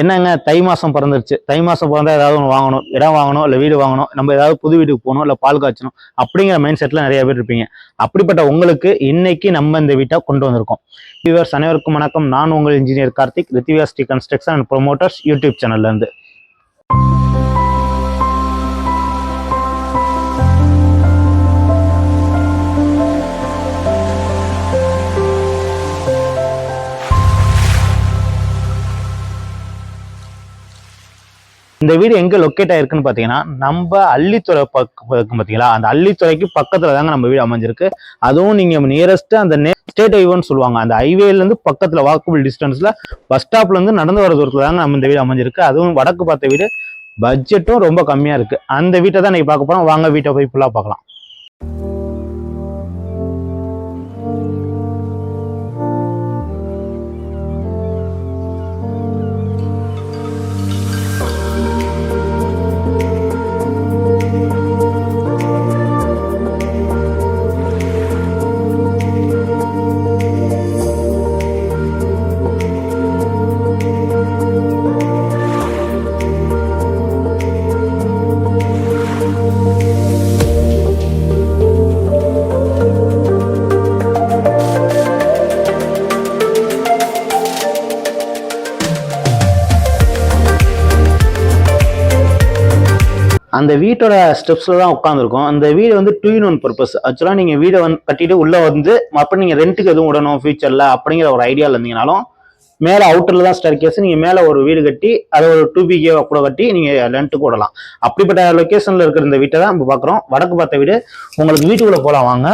என்னங்க தை மாதம் பிறந்துருச்சு. தை மாதம் பிறந்தா ஏதாவது ஒன்று வாங்கணும் இடம் வாங்கணும் இல்லை வீடு வாங்கணும் நம்ம ஏதாவது புது வீட்டுக்கு போகணும் இல்லை பால் காய்ச்சணும் அப்படிங்கிற மைண்ட் செட்டில் நிறைய பேர் இருப்பீங்க. அப்படிப்பட்ட உங்களுக்கு இன்னைக்கு நம்ம இந்த வீட்டை கொண்டு வந்திருக்கோம். வியூவர்ஸ் அனைவருக்கும் வணக்கம். நான் உங்கள் இன்ஜினியர் கார்த்திக் ரித்திவியாஸ்டி கன்ஸ்ட்ரக்ஷன் அண்ட் ப்ரொமோட்டர்ஸ் யூடியூப் சேனல்லேருந்து இந்த வீடு எங்கே லொக்கேட் ஆயிருக்குன்னு பார்த்தீங்கன்னா நம்ம அள்ளித்துறை பக்கம் பார்த்தீங்களா அந்த அள்ளித்துறைக்கு பக்கத்தில் தாங்க நம்ம வீடு அமைஞ்சிருக்கு. அதுவும் நீங்கள் நியரஸ்ட்டு அந்த ஸ்டேட் ஹைவேன்னு சொல்லுவாங்க. அந்த ஹைவேலேருந்து பக்கத்தில் வாக்கபிள் டிஸ்டன்ஸில் பஸ் ஸ்டாப்லேருந்து நடந்து வர தூரத்தில் தாங்க நம்ம இந்த வீடு அமைஞ்சிருக்கு. அதுவும் வடக்கு பார்த்த வீடு பட்ஜெட்டும் ரொம்ப கம்மியாக இருக்குது அந்த வீட்டை தான் இன்றைக்கி பார்க்க போகிறோம் வாங்க வீட்டை போய் ஃபுல்லாக பார்க்கலாம். அந்த வீட்டோட ஸ்டெப்ஸில் தான் உட்காந்துருக்கும் அந்த வீடு வந்து டூ இன் ஒன் பர்பஸ் ஆக்சுவலாக நீங்கள் வீடை வந்து கட்டிட்டு உள்ளே வந்து அப்புறம் நீங்கள் ரெண்ட்டுக்கு எதுவும் விடணும் ஃபியூச்சரில் அப்படிங்கிற ஒரு ஐடியாவில் இருந்தீங்கனாலும் மேலே அவுட்டரில் தான் ஸ்டர் கேஸ் நீங்கள் மேலே ஒரு வீடு கட்டி அதை ஒரு டூ பிகே கூட கட்டி நீங்கள் ரெண்ட்டுக்கு விடலாம். அப்படிப்பட்ட லொக்கேஷனில் இருக்கிற இந்த வீட்டை தான் நம்ம பார்க்குறோம். வடக்கு பார்த்த வீடு உங்களுக்கு வீட்டுக்குள்ளே போகலாம் வாங்க.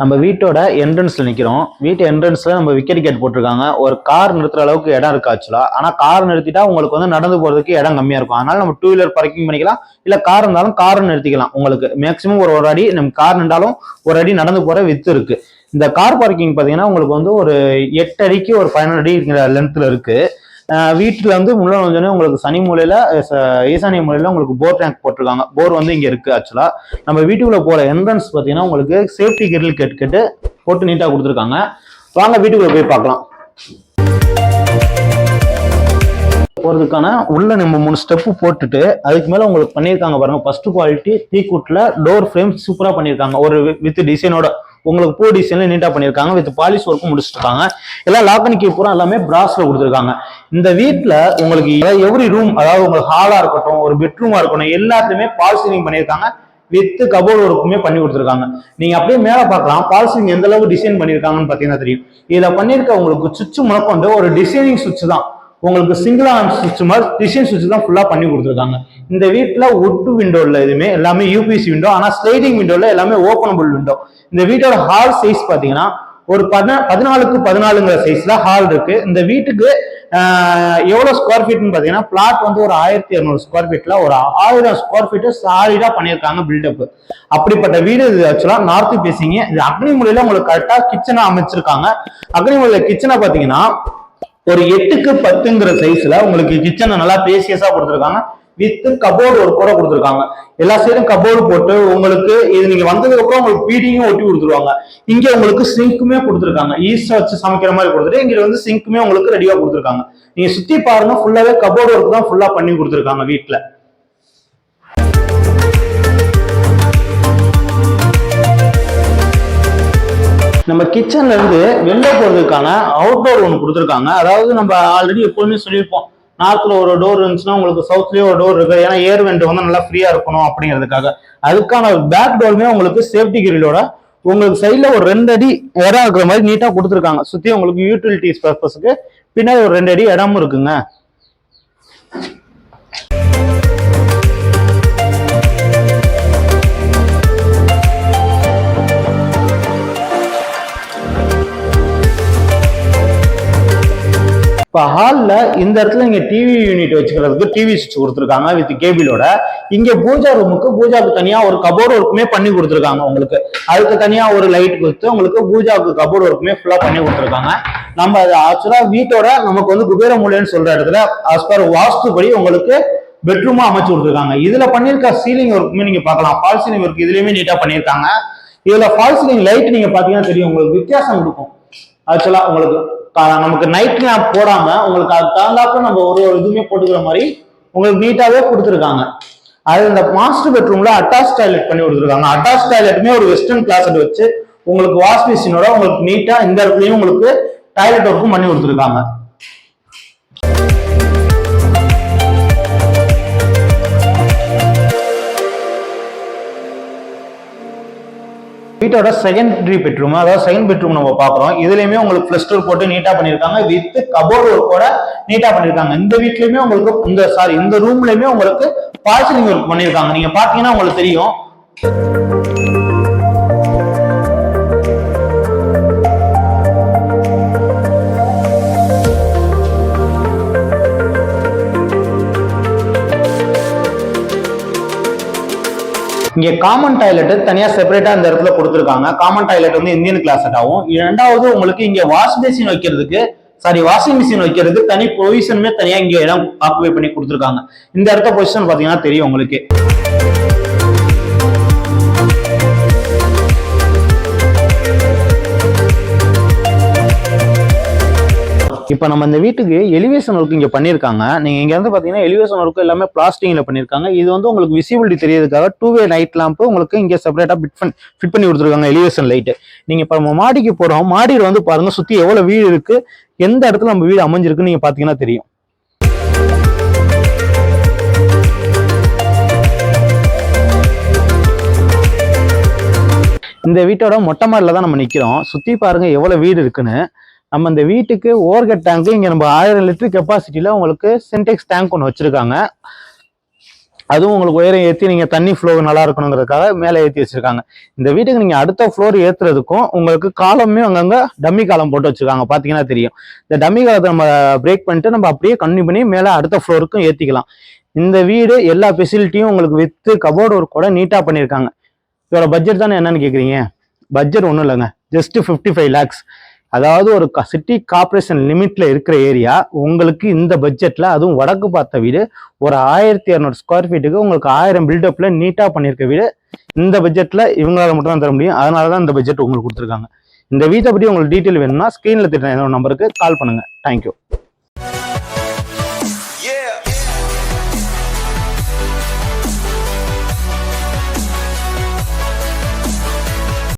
நம்ம வீட்டோட என்ட்ரன்ஸில் நிற்கிறோம் வீட்டு என்ட்ரன்ஸில் நம்ம விக்கெட் கேட் போட்டிருக்காங்க. ஒரு கார் நிறுத்துற அளவுக்கு இடம் இருக்கு ஆக்சுவலாக ஆனால் கார் நிறுத்திட்டா உங்களுக்கு வந்து நடந்து போகிறதுக்கு இடம் கம்மியாக இருக்கும். அதனால நம்ம டூ வீலர் பார்க்கிங் பண்ணிக்கலாம். இல்லை கார் இருந்தாலும் கார் நிறுத்திக்கலாம். உங்களுக்கு மேக்ஸிமம் ஒரு ஒரு அடி நம்ம கார் நின்றாலும் ஒரு அடி நடந்து போகிற வித்து இருக்கு. இந்த கார் பார்க்கிங் பார்த்தீங்கன்னா உங்களுக்கு வந்து ஒரு எட்டு அடிக்கு ஒரு பதினொரு அடி இருக்கிற லென்த்தில் இருக்குது வீட்டில் வந்து முள்ள நுழைஞ்சோடனே உங்களுக்கு சனி மூலையில் ச- ஈசானிய மூலையில் உங்களுக்கு போர் டேங்க் போட்டிருக்காங்க. போர் வந்து இங்கே இருக்குது ஆக்சுவலாக நம்ம வீட்டுக்குள்ளே போகிற என்ட்ரன்ஸ் பார்த்தீங்கன்னா உங்களுக்கு சேஃப்டி கிரில் கேட் கேட்டு போட்டு நீட்டாக கொடுத்துருக்காங்க. வாங்க வீட்டுக்குள்ளே போய் பார்க்கலாம். போகிறதுக்கான உள்ளே நம்ம மூணு ஸ்டெப்பு போட்டுட்டு அதுக்கு மேலே உங்களுக்கு பண்ணியிருக்காங்க பாருங்கள் ஃபஸ்ட்டு குவாலிட்டி தீக்குட்ல டோர் ஃப்ரேம் சூப்பராக பண்ணியிருக்காங்க. ஒரு வித் டிசைனோட உங்களுக்கு பூ டிசைன்ல நீட்டா பண்ணியிருக்காங்க வித் பாலிஷ் ஒர்க்கும் முடிச்சிருக்காங்க. எல்லாம் லாக்கன் கீ பூரா எல்லாமே பிராஸ்ல கொடுத்துருக்காங்க. இந்த வீட்டுல உங்களுக்கு எவ்ரி ரூம் அதாவது உங்களுக்கு ஹாலா இருக்கட்டும் ஒரு பெட்ரூமா இருக்கட்டும் எல்லாத்துலயுமே பால் சீலிங் பண்ணியிருக்காங்க. வித் கபோர்டு ஒர்க்குமே பண்ணி கொடுத்துருக்காங்க. நீங்க அப்படியே மேல பார்க்கலாம். பால்சிங் எந்த அளவுக்கு டிசைன் பண்ணியிருக்காங்கன்னு பாத்தீங்கன்னா தெரியும். இதுல பண்ணியிருக்க உங்களுக்கு சுவிட்ச் முனக்கொண்டு ஒரு டிசைனிங் சுவிட்ச் தான். உங்களுக்கு சிங்கிள் ஆன் சுவிட்ச் மாதிரி டிசைன் சுவிட்ச் தான் ஃபுல்லாக பண்ணி கொடுத்துருக்காங்க. இந்த வீட்டில் ஒட்டு விண்டோவில் எதுவுமே எல்லாமே யூபிசி விண்டோ ஆனால் ஸ்லைடிங் விண்டோவில் எல்லாமே ஓப்பனபுள் விண்டோ இந்த வீட்டோட ஹால் சைஸ் பார்த்தீங்கன்னா ஒரு பதினா பதினாலுக்கு பதினாலுங்கிற சைஸில் ஹால் இருக்கு. இந்த வீட்டுக்கு எவ்வளோ ஸ்கொயர் ஃபீட்னு பார்த்தீங்கன்னா பிளாட் வந்து ஒரு ஆயிரத்தி இரநூறு ஸ்கொயர் ஃபீட்டில் ஒரு ஆயிரம் ஸ்கொயர் ஃபீட்டு சாலிடாக பண்ணியிருக்காங்க பில்டப் அப்படிப்பட்ட வீடு இது ஆக்சுவலாக நார்த்து பேசிங்க இது அக்னிமொழியில் உங்களுக்கு கரெக்டாக கிச்சனை அமைச்சிருக்காங்க. அக்னிமொழியில் கிச்சனை பார்த்தீங்கன்னா ஒரு எட்டுக்கு பத்துங்கிற சைஸ்ல உங்களுக்கு கிச்சனை நல்லா பேசியஸா கொடுத்துருக்காங்க. வித் கபோர்டு ஒரு கூட கொடுத்துருக்காங்க. எல்லா சைடும் கபோர்டு போட்டு உங்களுக்கு இது நீங்க வந்ததுக்கு அப்புறம் உங்களுக்கு பீடிங்கும் ஒட்டி கொடுத்துருவாங்க. இங்க உங்களுக்கு சிங்க்குமே கொடுத்துருக்காங்க. ஈஸ்ட் வச்சு சமைக்கிற மாதிரி கொடுத்துட்டு இங்க வந்து சிங்க்குமே உங்களுக்கு ரெடியா கொடுத்துருக்காங்க. நீங்க சுத்தி பாருங்க ஃபுல்லாவே கபோர்டு ஒர்க் தான் ஃபுல்லா பண்ணி கொடுத்துருக்காங்க வீட்டுல நம்ம கிச்சன்ல இருந்து வெளில போறதுக்கான அவுட்டோர் ஒன்று கொடுத்துருக்காங்க. அதாவது நம்ம ஆல்ரெடி எப்போதுமே சொல்லியிருப்போம். நார்த்தில் ஒரு டோர் இருந்துச்சுன்னா உங்களுக்கு சவுத்லயே ஒரு டோர் இருக்கு. ஏன்னா ஏர் வெண்ட் வந்து நல்லா ஃப்ரீயா இருக்கணும் அப்படிங்கிறதுக்காக. அதுக்கான பேக் டோருமே உங்களுக்கு சேஃப்டி கிரிலோட உங்களுக்கு சைட்ல ஒரு ரெண்டு அடி இடம் இருக்கிற மாதிரி நீட்டா கொடுத்துருக்காங்க. சுத்தி உங்களுக்கு யூட்டிலிட்டிஸ் பர்பஸ்க்கு பின்னாடி ஒரு ரெண்டு அடி இடமும் இருக்குங்க. இப்போ ஹாலில் இந்த இடத்துல இங்கே டிவி யூனிட் வச்சுக்கிறதுக்கு டிவி சுவிட்ச் கொடுத்துருக்காங்க வித் கேபிளோட இங்கே பூஜா ரூமுக்கு பூஜாவுக்கு தனியாக ஒரு கபோர்டு ஒர்க்குமே பண்ணி கொடுத்துருக்காங்க உங்களுக்கு. அதுக்கு தனியாக ஒரு லைட் கொடுத்து உங்களுக்கு பூஜாவுக்கு கபோர்டு ஒர்க்குமே ஃபுல்லாக பண்ணி கொடுத்துருக்காங்க. நம்ம அது ஆக்சுவலாக வீட்டோட நமக்கு வந்து குபேர மூலைன்னு சொல்கிற இடத்துல as per வாஸ்துபடி உங்களுக்கு பெட்ரூமா அமைச்சு கொடுத்துருக்காங்க. இதுல பண்ணியிருக்க சீலிங் ஒர்க்குமே நீங்க பார்க்கலாம். ஃபால் சீலிங் ஒர்க் இதுலயுமே நீட்டா பண்ணியிருக்காங்க. இதுல ஃபால் சீலிங் லைட் நீங்க பாத்தீங்கன்னா தெரியும். உங்களுக்கு வித்தியாசம் இருக்கும் ஆக்சுவலா உங்களுக்கு கா- நமக்கு நைட் லேம்ப் போடாம உங்களுக்கு அது தகுந்தாப்புல நம்ம ஒரு ஒரு இதுவுமே போட்டுக்கிற மாதிரி உங்களுக்கு நீட்டாவே கொடுத்துருக்காங்க. அது இந்த மாஸ்டர் பெட்ரூம்ல அட்டாச் டாய்லெட் பண்ணி கொடுத்துருக்காங்க. அட்டாச் டாய்லெட்டுமே ஒரு வெஸ்டர்ன் கிளாசட் வச்சு உங்களுக்கு வாஷ் மிஷினோட உங்களுக்கு நீட்டா இந்த இடத்துலயும் உங்களுக்கு டாய்லெட் ஒர்க்கும் பண்ணி கொடுத்துருக்காங்க. வீட்டோட செகண்டரி பெட்ரூம் அதாவது செகண்ட் பெட்ரூம் நம்ம பார்க்குறோம். இதுலயுமே உங்களுக்கு பிளஸ்டர் போட்டு நீட்டா பண்ணியிருக்காங்க வித் கபோர்டு ஒர்க்கோட நீட்டா பண்ணியிருக்காங்க இந்த வீட்லயுமே உங்களுக்கு இந்த சாரி இந்த ரூம்லயுமே உங்களுக்கு பார்சலிங் ஒர்க் பண்ணியிருக்காங்க நீங்க பாத்தீங்கன்னா உங்களுக்கு தெரியும். இங்க காமன் டாய்லெட் தனியா செப்பரேட்டா இந்த இடத்துல கொடுத்துருக்காங்க. காமன் டாய்லெட் வந்து இந்தியன் கிளாஸ் ஆகும். இரண்டாவது உங்களுக்கு இங்க வாஷ் பேசின் வைக்கிறதுக்கு சாரி வாஷிங் மிஷின் வைக்கிறதுக்கு தனி பொசிஷனுமே தனியா இங்க இடம் ஆக்குபை பண்ணி கொடுத்துருக்காங்க. இந்த இடத்த பொசிஷன் பாத்தீங்கன்னா தெரியும் உங்களுக்கு. இப்போ நம்ம இந்த வீட்டுக்கு எலிவேஷன் ஒர்க் இங்கே பண்ணியிருக்காங்க நீங்கள் இங்கே வந்து பார்த்தீங்கன்னா எலிவேஷன் ஒர்க் எல்லாமே பிளாஸ்டிங்கில் பண்ணியிருக்காங்க இது வந்து உங்களுக்கு விசிபிலிட்டி தெரியறதுக்காக டூ வே லைட் லாம்ப் உங்களுக்கு இங்கே செப்பரேட்டாக ஃபிட் பண்ணி ஃபிட் பண்ணி கொடுத்துருக்காங்க எலிவேஷன் லைட்டு நீங்கள் இப்போ நம்ம மாடிக்கு போகிறோம் மாடியில் வந்து பாருங்கள் சுற்றி எவ்வளோ வீடு இருக்குது எந்த இடத்துல நம்ம வீடு அமைஞ்சிருக்குன்னு நீங்கள் பார்த்தீங்கன்னா தெரியும். இந்த வீட்டோட மொட்டை மாடியில் தான் நம்ம நிற்கிறோம் சுற்றி பாருங்கள் எவ்வளோ வீடு இருக்குன்னு. நம்ம இந்த வீட்டுக்கு ஓவர்கட் டேங்க்கு இங்கே நம்ம ஆயிரம் லிட்டர் கெப்பாசிட்டியில் உங்களுக்கு சின்டெக்ஸ் டேங்க் ஒன்று வச்சுருக்காங்க. அதுவும் உங்களுக்கு உயரம் ஏற்றி நீங்கள் தண்ணி ஃப்ளோ நல்லா இருக்கணுங்கிறதுக்காக மேலே ஏற்றி வச்சுருக்காங்க. இந்த வீட்டுக்கு நீங்கள் அடுத்த ஃப்ளோர் ஏற்றுறதுக்கும் உங்களுக்கு காலமே அங்கங்கே டம்மி காலம் போட்டு வச்சுருக்காங்க. பார்த்தீங்கன்னா தெரியும். இந்த டம்மி காலத்தை நம்ம பிரேக் பண்ணிட்டு நம்ம அப்படியே கன்னியூ பண்ணி மேலே அடுத்த ஃப்ளோருக்கும் ஏற்றிக்கலாம் இந்த வீடு எல்லா ஃபெசிலிட்டியும் உங்களுக்கு வித்து கபோர்டு ஒர்க் கூட நீட்டாக பண்ணியிருக்காங்க இதோட பட்ஜெட் தானே என்னன்னு கேட்குறீங்க பட்ஜெட் ஒன்றும் இல்லைங்க. ஜஸ்ட் ஃபிஃப்டி ஃபைவ் லேக்ஸ் அதாவது ஒரு சிட்டி கார்பரேஷன் லிமிட்ல இருக்கிற ஏரியா உங்களுக்கு இந்த பட்ஜெட்ல அதுவும் வடக்கு பார்த்த வீடு ஒரு ஆயிரத்தி இரநூறு ஸ்கொயர் ஃபீட்டுக்கு உங்களுக்கு ஆயிரம் பில்டப்ல நீட்டா பண்ணியிருக்க வீடு இந்த பட்ஜெட்ல இவங்களால மட்டும் தான் தர முடியும். அதனால தான் இந்த பட்ஜெட் உங்களுக்கு கொடுத்துருக்காங்க. இந்த வீட்டை பற்றி உங்களுக்கு டீட்டெயில் வேணும்னா ஸ்க்ரீனில் திட்ட நம்பருக்கு கால் பண்ணுங்க. தேங்க்யூ